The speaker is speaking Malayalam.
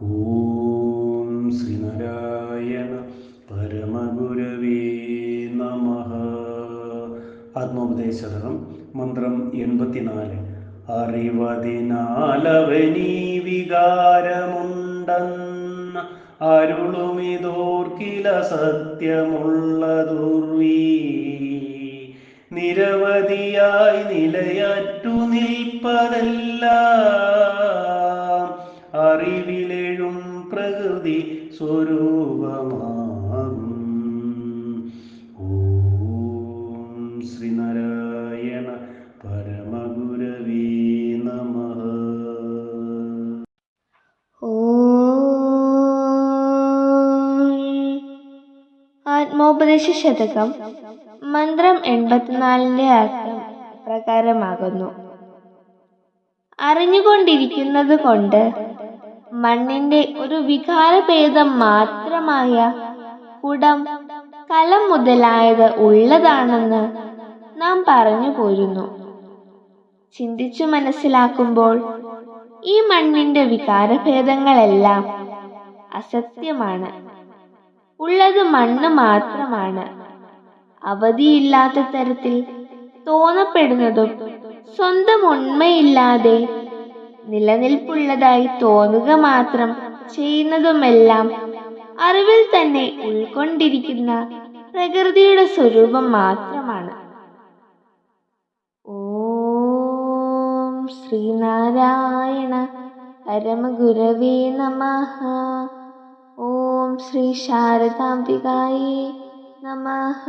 ഓം ശ്രീനാരായണ പരമഗുരവേ നമ. ആത്മോപദേശതകം മന്ത്രം എൺപത്തിനാല്. അറിവതിനാലവനീ വികാരമുണ്ടെന്ന അരുളുമിതോർക്കില സത്യമുള്ള ദുർവീ നിരവധിയായി നിലയറ്റു നിൽപ്പതെല്ലാം സ്വരൂപമാകും ഓം ശ്രീനാരായണ പരമഗുരവേ നമ. ആത്മോപദേശ ശതകം മന്ത്രം എൺപത്തിനാലിന്റെ അർത്ഥം പ്രകാരമാകുന്നു അറിഞ്ഞുകൊണ്ടിരിക്കുന്നത് കൊണ്ട് മണ്ണിന്റെ ഒരു വികാരഭേദം മാത്രമായ കുടം കലം മുതലായത് ഉള്ളതാണെന്ന് നാം പറഞ്ഞു പോരുന്നു. ചിന്തിച്ചു മനസ്സിലാക്കുമ്പോൾ ഈ മണ്ണിന്റെ വികാരഭേദങ്ങളെല്ലാം അസത്യമാണ്. ഉള്ളത് മണ്ണ് മാത്രമാണ്. അവധിയില്ലാത്ത തരത്തിൽ തോന്നപ്പെടുന്നതും സ്വന്തം ഉണ്മയില്ലാതെ നിലനിൽപ്പുള്ളതായി തോന്നുക മാത്രം ചെയ്യുന്നതുമെല്ലാം അറിവിൽ തന്നെ ഉൾക്കൊണ്ടിരിക്കുന്ന പ്രകൃതിയുടെ സ്വരൂപം മാത്രമാണ്. ഓം ശ്രീനാരായണ പരമഗുരവേ നമഃ. ഓം ശ്രീ ശാരദാംബികായേ നമഃ.